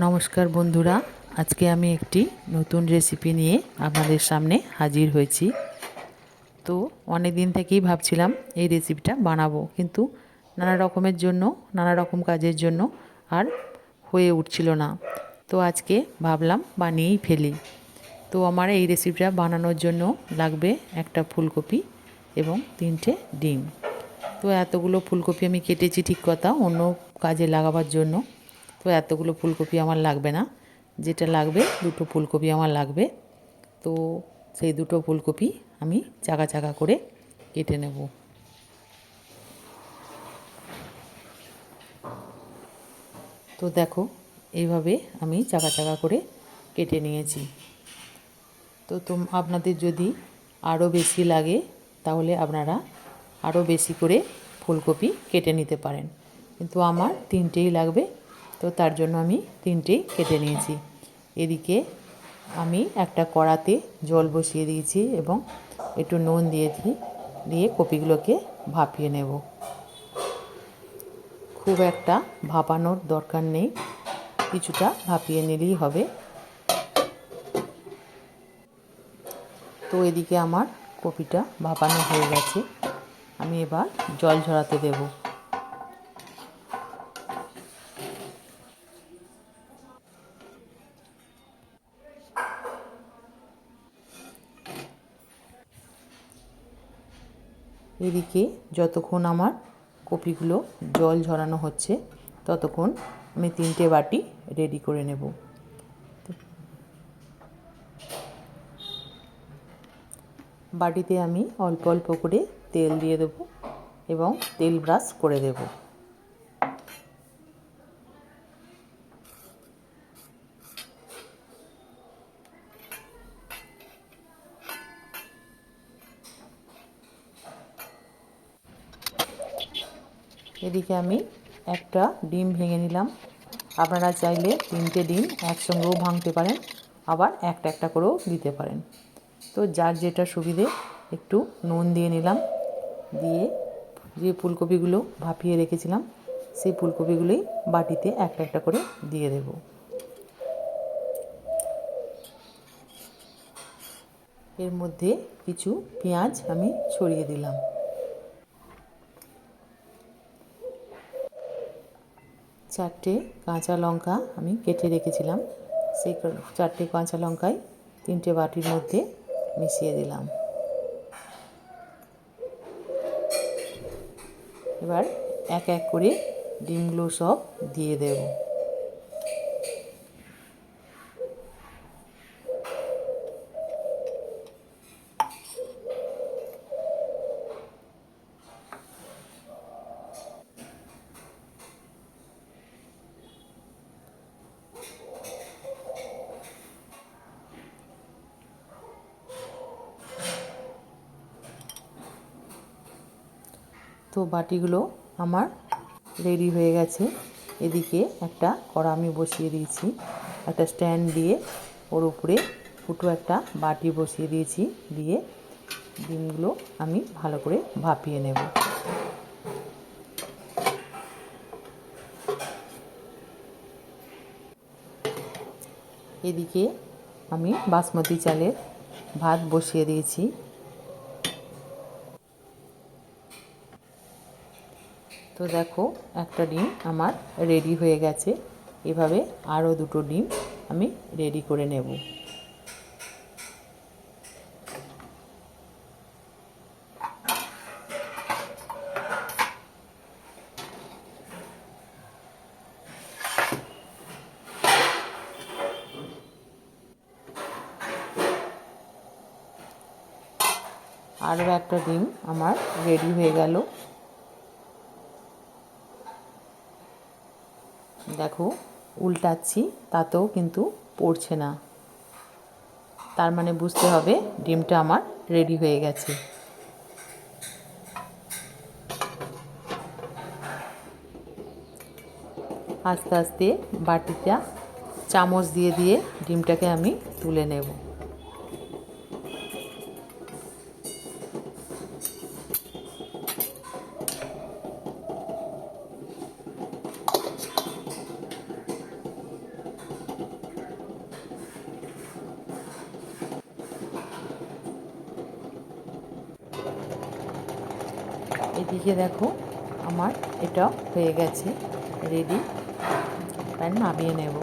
নমস্কার বন্ধুরা, আজকে আমি একটি নতুন রেসিপি নিয়ে আপনাদের সামনে হাজির হয়েছি। তো অনেক দিন থেকেই ভাবছিলাম এই রেসিপিটা বানাবো, কিন্তু নানা রকমের জন্য, নানা রকম কাজের জন্য আর হয়ে উঠছিল না। তো আজকে ভাবলাম বানিয়েই ফেলি। তো আমার এই রেসিপিটা বানানোর জন্য লাগবে একটা ফুলকপি এবং তিনটে ডিম। তো এতগুলো ফুলকপি আমি কেটেছি ঠিক কথা, অন্য কাজে লাগাবার জন্য। তো এতগুলো ফুলকপি আমার লাগবে না। যেটা লাগবে, দুটো ফুলকপি আমার লাগবে। তো সেই দুটো ফুলকপি আমি চাকা চাকা করে কেটে নেব। তো দেখো, এইভাবে আমি চাকা চাকা করে কেটে নিয়েছি। তো তোম, আপনাদের যদি আরও বেশি লাগে, তাহলে আপনারা আরও বেশি করে ফুলকপি কেটে নিতে পারেন। কিন্তু আমার তিনটেই লাগবে তো তার জন্য আমি তিনটেই কেটে নিয়েছি। এদিকে আমি একটা কড়াতে জল বসিয়ে দিয়েছি এবং একটু নুন দিয়েছি দিয়ে কপিগুলোকে ভাপিয়ে নেব। খুব একটা ভাপানোর দরকার নেই, কিছুটা ভাপিয়ে নিলেই হবে। তো এদিকে আমার কপিটা ভাপানো হয়ে গেছে। আমি এবার জল ঝরাতে দেবো। এদিকে যতক্ষণ আমার কপিগুলো জল ঝরানো হচ্ছে, ততক্ষণ আমি তিনটে বাটি রেডি করে নেব। বাটিতে আমি অল্প অল্প করে তেল দিয়ে দেবো এবং তেল ব্রাশ করে দেবো। এদিকে আমি একটা ডিম ভেঙে নিলাম। আপনারা চাইলে তিনটে ডিম একসঙ্গেও ভাঙতে পারেন, আবার একটা একটা করেও দিতে পারেন। তো যার যেটা সুবিধে একটু নুন দিয়ে নিলাম, দিয়ে যে ফুলকপিগুলো ভাপিয়ে রেখেছিলাম, সেই ফুলকপিগুলোই বাটিতে একটা একটা করে দিয়ে দেব। এর মধ্যে কিছু পেঁয়াজ আমি ছড়িয়ে দিলাম। চারটে কাঁচা লঙ্কা আমি কেটে রেখেছিলাম। সেই চারটে কাঁচা লঙ্কায় তিনটে বাটির মধ্যে মিশিয়ে দিলাম। এবার এক এক করে ডিমগুলো সব দিয়ে দেবো। তো বাটিগুলো আমার রেডি হয়ে গেছে। এদিকে একটা কড়া আমি বসিয়ে দিয়েছি। একটা স্ট্যান্ড দিয়ে ওর উপরে ফুটো একটা বাটি বসিয়ে দিয়েছি। দিয়ে ডিমগুলো আমি ভালো করে ভাপিয়ে নেব। এদিকে আমি বাসমতি চালের ভাত বসিয়ে দিয়েছি। তো দেখো, একটা ডিম আমার রেডি হয়ে গেছে। এভাবে আরও দুটো ডিম আমি রেডি করে নেব। আরও একটা ডিম আমার রেডি হয়ে গেল। দেখো, উল্টাচ্ছি, তাতেও কিন্তু পড়ছে না। তার মানে বুঝতে হবে ডিমটা আমার রেডি হয়ে গেছে। আস্তে আস্তে বাটিটা চামচ দিয়ে দিয়ে ডিমটাকে আমি তুলে নেব। এদিকে দেখো আমার এটা হয়ে গেছে রেডি প্যান নামিয়ে নেব।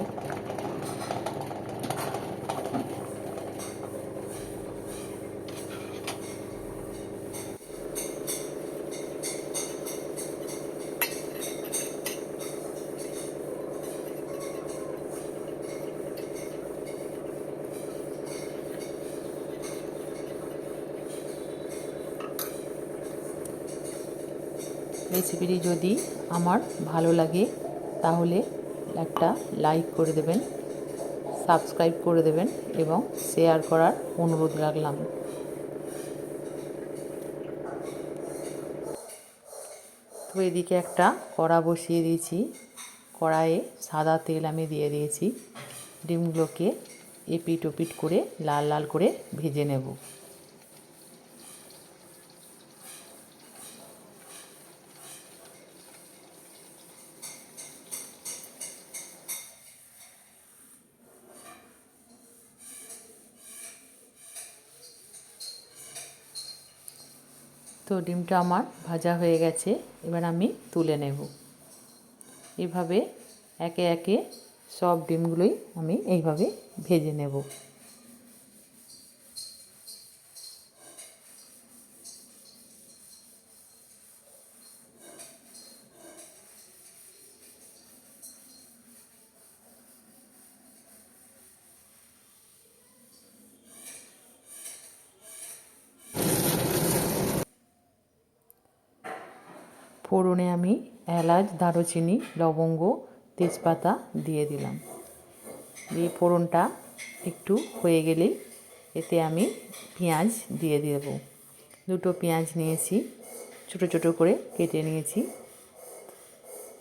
রেসিপিটি যদি আমার ভালো লাগে, তাহলে একটা লাইক করে দেবেন, সাবস্ক্রাইব করে দেবেন এবং শেয়ার করার অনুরোধ রাখলাম। তো এদিকে একটা কড়া বসিয়ে দিয়েছি। কড়াইয়ে সাদা তেল আমি দিয়ে দিয়েছি। ডিমগুলোকে এপিট ওপিট করে লাল লাল করে ভেজে নেব। তো ডিমটা আমার ভাজা হয়ে গেছে, এবার আমি তুলে নেব। এভাবে একে একে সব ডিমগুলোই আমি এইভাবে ভেজে নেব। ফোড়নে আমি এলাচ, দারুচিনি, লবঙ্গ, তেজপাতা দিয়ে দিলাম। দিয়ে ফোড়নটা একটু হয়ে গেলেই এতে আমি পেঁয়াজ দিয়ে দেব। দুটো পেঁয়াজ নিয়েছি, ছোটো ছোটো করে কেটে নিয়েছি।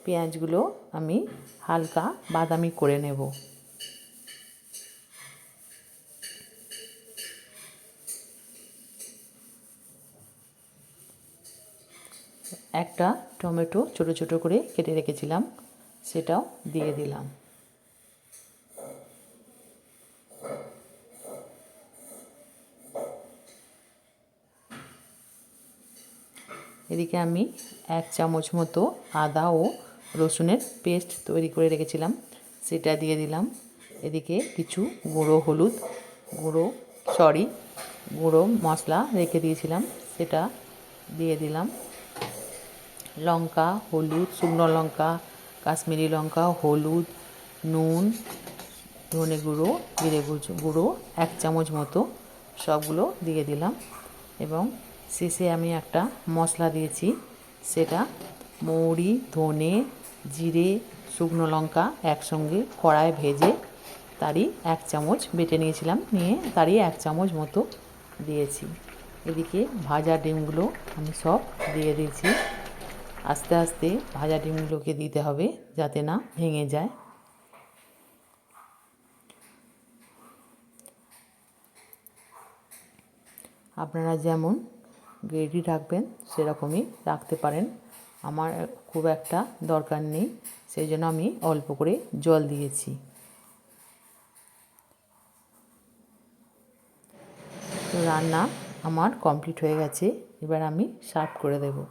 পেঁয়াজগুলো আমি হালকা বাদামি করে নেব। একটা টমেটো ছোটো ছোটো করে কেটে রেখেছিলাম, সেটাও দিয়ে দিলাম। এদিকে আমি এক চামচ মতো আদা ও রসুনের পেস্ট তৈরি করে রেখেছিলাম, সেটা দিয়ে দিলাম। এদিকে কিছু গুঁড়ো হলুদ, গুঁড়ো, সরি, গুঁড়ো মশলা রেখে দিয়েছিলাম, সেটা দিয়ে দিলাম। লঙ্কা, হলুদ, শুকনো লঙ্কা, কাশ্মীরি লঙ্কা, হলুদ, নুন, ধনে গুঁড়ো, জিরে গুঁড়ো, এক চামচ মতো সবগুলো দিয়ে দিলাম। এবং শেষে আমি একটা মশলা দিয়েছি, সেটা মৌরি, ধনে, জিরে, শুকনো লঙ্কা একসঙ্গে কড়ায় ভেজে তারই এক চামচ বেটে নিয়েছিলাম, নিয়ে তারই এক চামচ মতো দিয়েছি। এদিকে ভাজা ডিমগুলো আমি সব দিয়ে দিয়েছি। আস্তে আস্তে ভাজা ডিমগুলোকে দিতে হবে যাতে না ভেঙে যায়। আপনারা যেমন গ্রেভি রাখবেন, সেরকমই রাখতে পারেন। আমার খুব একটা দরকার নেই সেই জন্য আমি অল্প করে জল দিয়েছি। রান্না আমার কমপ্লিট হয়ে গেছে, এবার আমি সার্ভ করে দেবো।